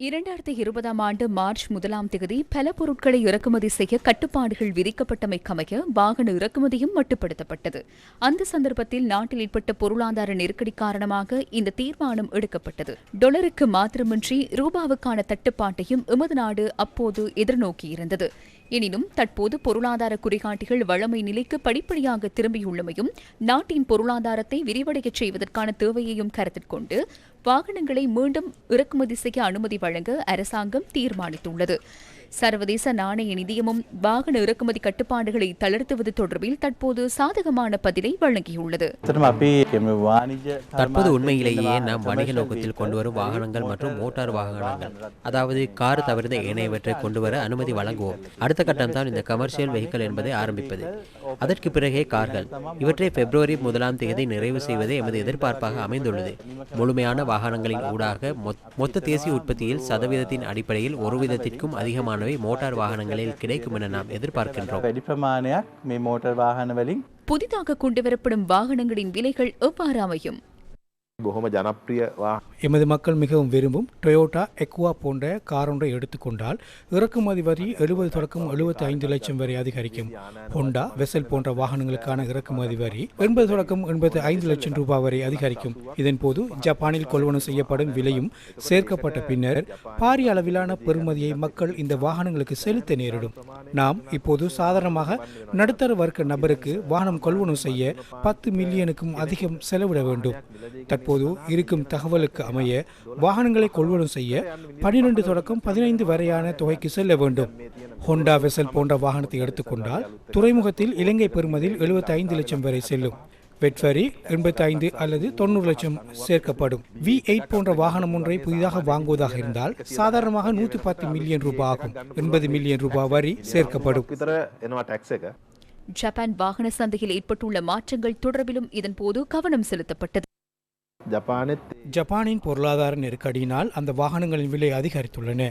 இரண்டாயிரத்தி இருபதாம் ஆண்டு மார்ச் முதலாம் தேதி பல பொருட்களை இறக்குமதி செய்ய கட்டுப்பாடுகள் விதிக்கப்பட்டமைக்கமைய வாகன இறக்குமதியும் மட்டுப்படுத்தப்பட்டது. அந்த சந்தர்ப்பத்தில் நாட்டில் ஏற்பட்ட பொருளாதார நெருக்கடி காரணமாக இந்த தீர்மானம் எடுக்கப்பட்டது. டொலருக்கு மாத்திரமின்றி ரூபாவுக்கான தட்டுப்பாட்டையும் எமது நாடு அப்போது எதிர்நோக்கியிருந்தது. எனினும் தற்போது பொருளாதார குறிகாட்டிகள் வழமை நிலைக்கு படிப்படியாக திரும்பியுள்ளமையும் நாட்டின் பொருளாதாரத்தை விரிவடையச் செய்வதற்கான தேவையையும் கருத்தில் கொண்டு வாகனங்களை மீண்டும் இறக்குமதி செய்ய அனுமதி வழங்க அரசாங்கம் தீர்மானித்துள்ளது. சர்வதேச நாணய நிதியமும் வாகன இறக்குமதி கட்டுப்பாடுகளை தளர்த்துவது தொடர்பில் தற்போது சாதகமான பதிலை வழங்கியுள்ளது. தற்போது உண்மையிலேயே நாம் வணிக நோக்கத்தில் கொண்டு வாகனங்கள் மற்றும் மோட்டார் வாகனங்கள். அதாவது கார் தவிர்த்த இணையவற்றை கொண்டு அனுமதி வழங்குவோம். அடுத்த கட்டம் தான் இந்த கமர்ஷியல் வெஹிக்கல் என்பதை ஆரம்பிப்பது. அதற்கு பிறகே கார்கள். இவற்றை பிப்ரவரி முதலாம் தேதி நிறைவு செய்வதே எமது எதிர்பார்ப்பாக அமைந்துள்ளது. முழுமையான வாகனங்களின் ஊடாக மொத்த தேசிய உற்பத்தியில் சதவீதத்தின் அடிப்படையில் ஒரு விதத்திற்கும் அதிகமான அதிகமானவை மோட்டார் வாகனங்களில் கிடைக்கும் என நாம் எதிர்பார்க்கின்றோம். வெடிப்பிரமாணியாக மோட்டார் வாகனங்களின் புதிதாக கொண்டு வரப்படும் வாகனங்களின் விலைகள் எவ்வாறு அமையும் போகம ஜனப்பிரியவா எமது மக்கள் மிகவும் விரும்பும் டொயோட்டா எக்வா போன்ற கார் ஒன்றை எடுத்துக்கொண்டால் இறக்குமதி வரி எழுபது தொடக்கம் எழுபத்தி ஐந்து லட்சம் வரை அதிகரிக்கும். ஹோண்டா வெசல் போன்ற வாகனங்களுக்கான இறக்குமதி வரி எண்பது தொடக்கம் எண்பத்தி ஐந்து லட்சம் ரூபாய் வரை அதிகரிக்கும். இதன் போது ஜப்பானில் கொள்வனம் செய்யப்படும் விலையும் சேர்க்கப்பட்ட பின்னர் பாரிய அளவிலான பெறுமதியை மக்கள் இந்த வாகனங்களுக்கு செலுத்த நேரிடும். நாம் இப்போது சாதாரணமாக நடுத்தர வர்க்க நபருக்கு வாகனம் கொள்வனம் செய்ய பத்து மில்லியனுக்கும் அதிகம் செலவிட வேண்டும். தற்போது இருக்கும் தகவலுக்கு அமைய வாகனங்களை கொள்வனவு செய்ய பனிரெண்டு தொடக்கம் பதினைந்து வரையான தொகைக்கு செல்ல வேண்டும். ஹோண்டா வெசல் போன்ற வாகனத்தை எடுத்துக்கொண்டால் துறைமுகத்தில் இலங்கை பெறுமதியில் எழுபத்தைந்து லட்சம் வரை செல்லும். வெட்வரி எண்பத்தைந்து அல்லது தொண்ணூறு லட்சம் சேர்க்கப்படும். வி எயிட் போன்ற வாகனம் ஒன்றை புதிதாக வாங்குவதாக இருந்தால் சாதாரணமாக நூத்தி பத்து மில்லியன் ரூபாய் ஆகும் எண்பது மில்லியன் ரூபாய் வரி சேர்க்கப்படும். ஜப்பான் வாகன சந்தையில் ஏற்பட்டுள்ள மாற்றங்கள் தொடர்பிலும் இதன் போது கவனம் செலுத்தப்பட்டது. ஜப்பானின் பொருளாதார நெருக்கடியினால் அந்த வாகனங்களின் விலை அதிகரித்துள்ளன.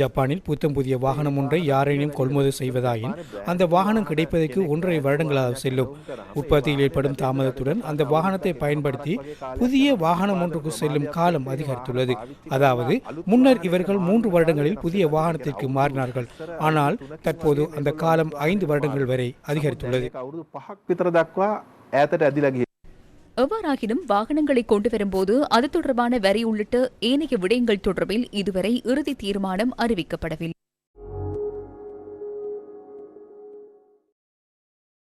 ஜப்பானில் புத்தம் புதிய வாகனம் ஒன்றை யாரேனும் கொள்முதல் செய்வதாயின் அந்த வாகனம் கிடைப்பதற்கு ஒன்றரை வருடங்களாக செல்லும். உற்பத்தியில் ஏற்படும் தாமதத்துடன் அந்த வாகனத்தை பயன்படுத்தி புதிய வாகனம் ஒன்றுக்கு செல்லும் காலம் அதிகரித்துள்ளது. அதாவது முன்னர் இவர்கள் மூன்று வருடங்களில் புதிய வாகனத்திற்கு மாறினார்கள். ஆனால் தற்போது அந்த காலம் ஐந்து வருடங்கள் வரை அதிகரித்துள்ளது. எவ்வாறாகினும் வாகனங்களை கொண்டு வரும்போது அது தொடர்பான வரி உள்ளிட்ட ஏனைய விடயங்கள் தொடர்பில் இதுவரை இறுதி தீர்மானம் அறிவிக்கப்படவில்லை.